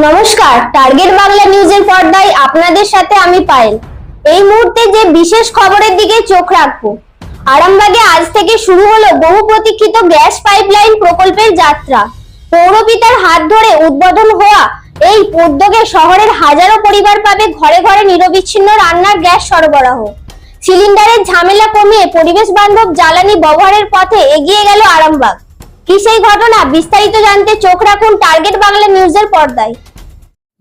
নমস্কার টার্গেট বাংলা নিউজের পর্দায় আপনাদের সাথে আমি পায়েল। এই মুহূর্তে যে বিশেষ খবরের দিকে চোখ রাখব, আরামবাগে আজ থেকে শুরু হলো বহু প্রতীক্ষিত গ্যাস পাইপলাইন প্রকল্পের যাত্রা। পৌরপিতার হাত ধরে উদ্বোধন হওয়া এই উদ্যোগে শহরের হাজারো পরিবার পাবে ঘরে ঘরে নিরবিচ্ছিন্ন রান্নার গ্যাস সরবরাহ। সিলিন্ডারের ঝামেলা কমিয়ে পরিবেশ বান্ধব জ্বালানি ব্যবহারের পথে এগিয়ে গেল আরামবাগ। কি সেই ঘটনা? বিস্তারিত জানতে চোখ রাখুন টার্গেট বাংলা নিউজের পর্দায়।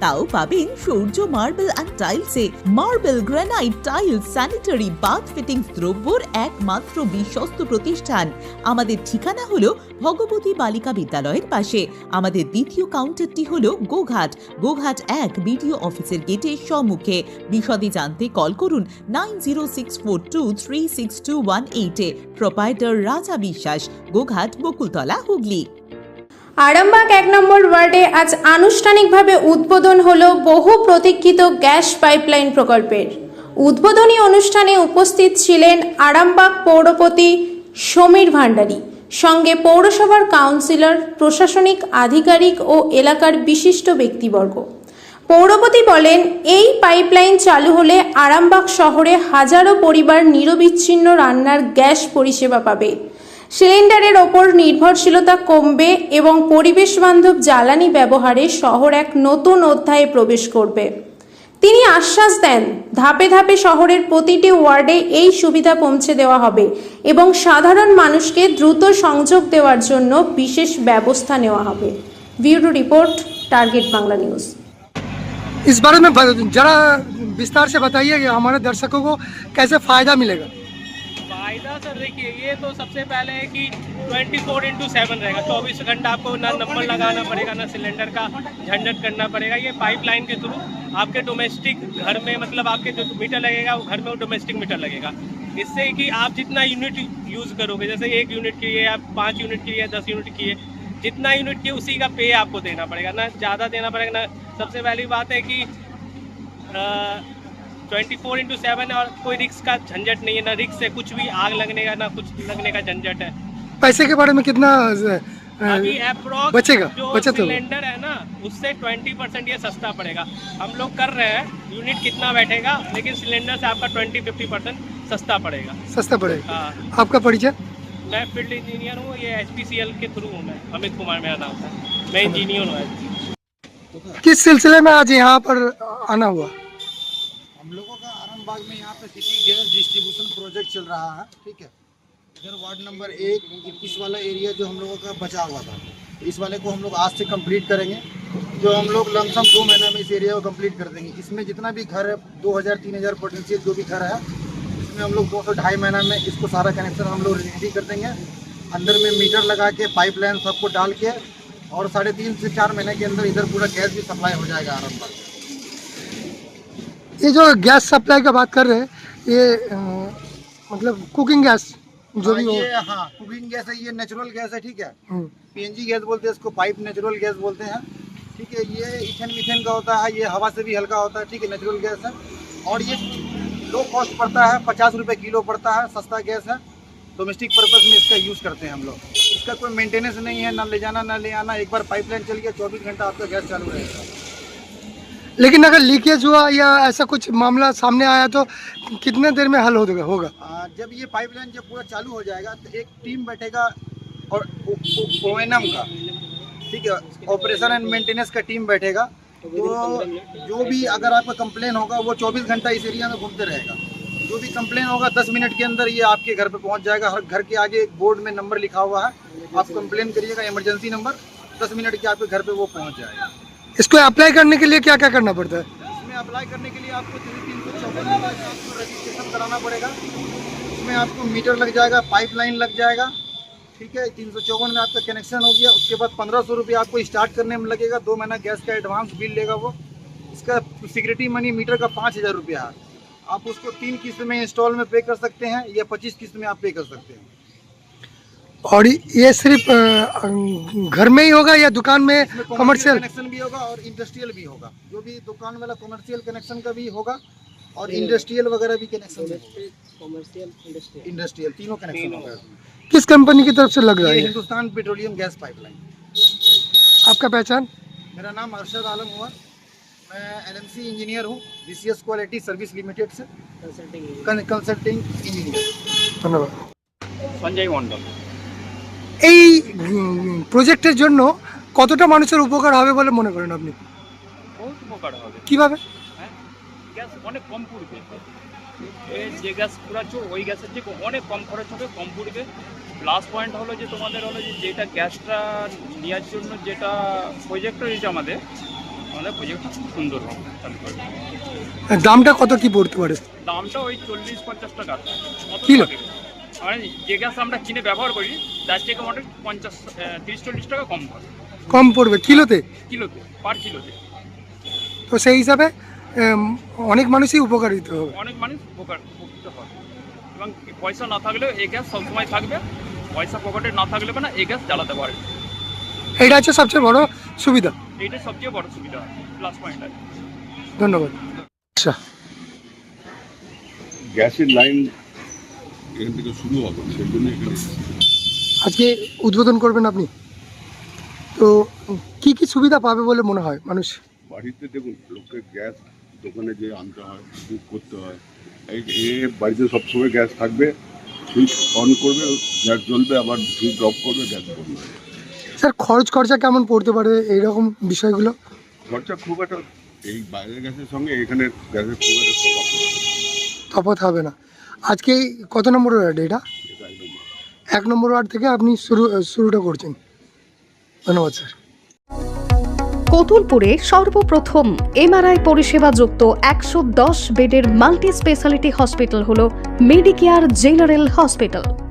তাও পাবেন Shaurya marble and টাইলসে marble granite tiles sanitary bath fittings দ্রব্যর একমাত্র বিশ্বস্ত প্রতিষ্ঠান। আমাদের ঠিকানা হলো ভগবতী বালিকা বিদ্যালয়ের পাশে। আমাদের দ্বিতীয় কাউন্টারটি হলো গোঘাট। গোঘাট এক বিডিও অফিসের গেটের সম্মুখে। বিশদে জানতে কল করুন nine zero six four two three six two one এইটে প্রোপাইটার রাজা বিশ্বাস, গোঘাট, বকুলতলা, হুগলি। আরামবাগ এক নম্বর ওয়ার্ডে আজ আনুষ্ঠানিকভাবে উদ্বোধন হল বহু প্রতীক্ষিত গ্যাস পাইপলাইন প্রকল্পের। উদ্বোধনী অনুষ্ঠানে উপস্থিত ছিলেন আরামবাগ পৌরপতি সমীর ভান্ডারী, সঙ্গে পৌরসভার কাউন্সিলর, প্রশাসনিক আধিকারিক ও এলাকার বিশিষ্ট ব্যক্তিবর্গ। পৌরপতি বলেন, এই পাইপলাইন চালু হলে আরামবাগ শহরে হাজারো পরিবার নিরবিচ্ছিন্ন রান্নার গ্যাস পরিষেবা পাবে। সিলিন্ডারের ওপর নির্ভরশীলতা কমবে এবং পরিবেশ বান্ধব জ্বালানি ব্যবহারে শহর এক নতুন অধ্যায়ে প্রবেশ করবে তিনি আশ্বাস দেন ধাপে ধাপে শহরের প্রতিটি ওয়ার্ডে এই সুবিধা পৌঁছে দেওয়া হবে এবং সাধারণ মানুষকে দ্রুত সংযোগ দেওয়ার জন্য বিশেষ ব্যবস্থা নেওয়া হবে bureau report Target Bangla news इस बारे में ब- जरा विस्तार से बताइए कि हमारे दर्शकों को कैसे फायदा मिलेगा फ़ायदा सर, देखिए, ये तो सबसे पहले है कि 24 फोर इंटू सेवन रहेगा। चौबीस घंटा आपको ना नंबर लगाना पड़ेगा, ना सिलेंडर का झंझट करना पड़ेगा। ये पाइपलाइन के थ्रू आपके डोमेस्टिक घर में मतलब आपके जो मीटर लगेगा, वो घर में वो डोमेस्टिक मीटर लगेगा। इससे कि आप जितना यूनिट यूज़ करोगे, जैसे एक यूनिट के लिए आप पाँच यूनिट के लिए दस यूनिट के लिए जितना यूनिट की उसी का पे आपको देना पड़ेगा। ना ज़्यादा देना पड़ेगा, ना। सबसे पहली बात है कि ट्वेंटी फोर इंटू सेवन और कोई रिक्स का झंझट नहीं है ना रिक्स है कुछ भी आग लगने का ना कुछ लगने का झंझट है। पैसे के बारे में कितना बचेगा, जो बचत सिलेंडर है ना उससे ट्वेंटी परसेंट ये सस्ता पड़ेगा। हम लोग कर रहे हैं यूनिट कितना बैठेगा लेकिन सिलेंडर से आपका ट्वेंटी फिफ्टी परसेंट सस्ता पड़ेगा। सस्ता पड़ेगा। हाँ। आपका परिचय? मैं फ़ील्ड इंजीनियर हूँ ये एच के थ्रू हूँ मैं अमित कुमार मेरा नाम था। मैं इंजीनियर हूँ। किस सिलसिले में आज यहाँ पर आना हुआ? आरामबाग में यहाँ पे सिटी गैस डिस्ट्रीब्यूशन प्रोजेक्ट चल रहा है, ठीक है? इधर वार्ड नंबर एक इक्कीस वाला एरिया जो हम लोगों का बचा हुआ था। इस वाले को हम लोग आज से कंप्लीट करेंगे। जो हम लोग लमसम दो महीने में इस एरिया को कंप्लीट कर देंगे। इसमें जितना भी घर है, दो हज़ार, तीन हज़ार पोटेंशियल जो भी घर है, इसमें हम लोग दो सौ ढाई महीना में इसको सारा कनेक्शन हम लोग रेडी कर देंगे। अंदर में मीटर लगा के पाइपलाइन सबको डाल के, और साढ़े तीन से चार महीने के अंदर इधर पूरा गैस भी सप्लाई हो जाएगा आरामबाग ये जो गैस सप्लाई का बात कर रहे हैं ये अ, मतलब कुकिंग गैस जो भी हाँ, ये हाँ कुकिंग गैस है ये नेचुरल गैस है ठीक है। हम्म, पीएनजी गैस बोलते हैं इसको पाइप नेचुरल गैस बोलते हैं। ठीक है ये इथेन मिथेन का होता है ये हवा से भी हल्का होता है ठीक है नेचुरल गैस है। और ये लो कॉस्ट पड़ता है पचास रुपये किलो पड़ता है सस्ता गैस है। डोमेस्टिक पर्पज में इसका यूज़ करते हैं हम लोग। इसका कोई मेंटेनेंस नहीं है ना ले जाना ना ले आना एक बार पाइपलाइन चल गया चौबीस घंटा आपका गैस चालू रहेगा। लेकिन अगर लीकेज हुआ या ऐसा कुछ मामला सामने आया तो कितने देर में हल हो होगा? आ, जब ये पाइपलाइन जब पूरा चालू हो जाएगा तो एक टीम बैठेगा और ओ एन का ठीक है ऑपरेशन एंड मेंटेनेंस का टीम बैठेगा। तो जो भी अगर आपका कंप्लेन होगा वो 24 घंटा इस एरिया में घूमते रहेगा। जो भी कंप्लेन होगा 10 मिनट के अंदर ये आपके घर पे पहुँच जाएगा। हर घर के आगे एक बोर्ड में नंबर लिखा हुआ है। आप कंप्लेन करिएगा इमरजेंसी नंबर 10 मिनट के आपके घर पे वो पहुँच जाएगा। इसको अप्लाई करने के लिए क्या क्या करना पड़ता है? इसमें अप्लाई करने के लिए आपको तीन सौ चौवन आपको रजिस्ट्रेशन कराना पड़ेगा। इसमें आपको मीटर लग जाएगा पाइपलाइन लग जाएगा। ठीक है, तीन सौ चौवन में आपका कनेक्शन हो गया। उसके बाद पंद्रह सौ रुपये आपको स्टार्ट करने में लगेगा। दो महीना गैस का एडवांस बिल लेगा वो। इसका सिक्योरिटी मनी मीटर का पाँच हज़ार रुपया आप उसको तीन किस्त में इंस्टॉल में पे कर सकते हैं या पच्चीस किस्त में आप पे कर सकते हैं। और ये सिर्फ़ घर में ही होगा या दुकान में कमर्शियल कनेक्शन भी होगा और इंडस्ट्रियल भी होगा। जो भी दुकान वाला कमर्शियल कनेक्शन का भी होगा और इंडस्ट्रियल वगैरह भी कनेक्शन कमर्शियल इंडस्ट्रियल तीनों कनेक्शन होगा। किस कंपनी की तरफ़ से लग रहा है हिंदुस्तान पेट्रोलियम गैस पाइपलाइन आपका पहचान? मेरा नाम अरशद आलम हुआ। मैं एलएमसी इंजीनियर हूँ बी क्वालिटी सर्विस लिमिटेड से। कंसल्टिंग इंजीनियर धन्यवाद। संजय मंडल এই প্রজেক্টের জন্য কতটা মানুষের উপকার হবে বলে মনে করেন আপনি? বহুত উপকার হবে। কীভাবে? হ্যাঁ? গ্যাস অনেক কম পুড়বে। যে গ্যাস পুরাচ্ছো ওই গ্যাসের থেকে অনেক কম খরচ হবে কম পুড়বে। প্লাস পয়েন্ট হলো যে তোমাদের হলো যে যেটা গ্যাসটা নেওয়ার জন্য যেটা প্রজেক্ট রয়েছে আমাদের আমাদের প্রজেক্টটা খুব সুন্দর হবে চালু করবে। দামটা কত কি পড়তে পারে? দামটা ওই চল্লিশ পঞ্চাশ টাকা। কিলো? মানে যে গ্যাস আমরা কিনে ব্যবহার করি তার থেকে আমাদের পঞ্চাশ তিরিশ চল্লিশ টাকা কম পড়ে। কম পড়বে কিলোতে? কিলোতে পার কিলোতে। তো সেই হিসাবে অনেক মানুষই উপকারিত হবে। অনেক মানুষ উপকার উপকৃত হয় এবং পয়সা না থাকলেও এই গ্যাস সবসময় থাকবে। পয়সা পকেটে না থাকলে না এই গ্যাস জ্বালাতে পারবে এইটা হচ্ছে সবচেয়ে বড় সুবিধা। এইটাই সবচেয়ে বড় সুবিধা প্লাস পয়েন্ট আছে। ধন্যবাদ। আচ্ছা। গ্যাসের লাইন এখান থেকে শুরু হবে সেই জন্য এখানে আজকে উদ্বোধন করবেন আপনি? তো কি কি সুবিধা পাবে বলে মনে হয় মানুষ? বাড়িতে দেখুন লোককে গ্যাস দোকানে যে আনতে হয় বুক করতে হয় এই এ বাড়িতে সবসময় গ্যাস থাকবে সুইচ অন করবে গ্যাস জ্বলবে আবার সুইচ অফ করবে গ্যাস বন্ধ স্যার খরচ খরচা কেমন পড়তে পারে এইরকম বিষয়গুলো? খরচা খুব একটা এই বাইরের গ্যাসের সঙ্গে এখানে গ্যাসের খুব একটা তফাৎ হবে না। আজকে কত নম্বর ওয়ার্ড এটা? এক নম্বর ওয়ার্ড থেকে আপনি শুরু, শুরুটা করছেন। ধন্যবাদ, স্যার। কতুলপুরে সর্বপ্রথম এমআরআই পরিষেবা যুক্ত একশো দশ বেডের মাল্টি স্পেশালিটি হসপিটাল হল মেডিকেয়ার জেনারেল হসপিটাল।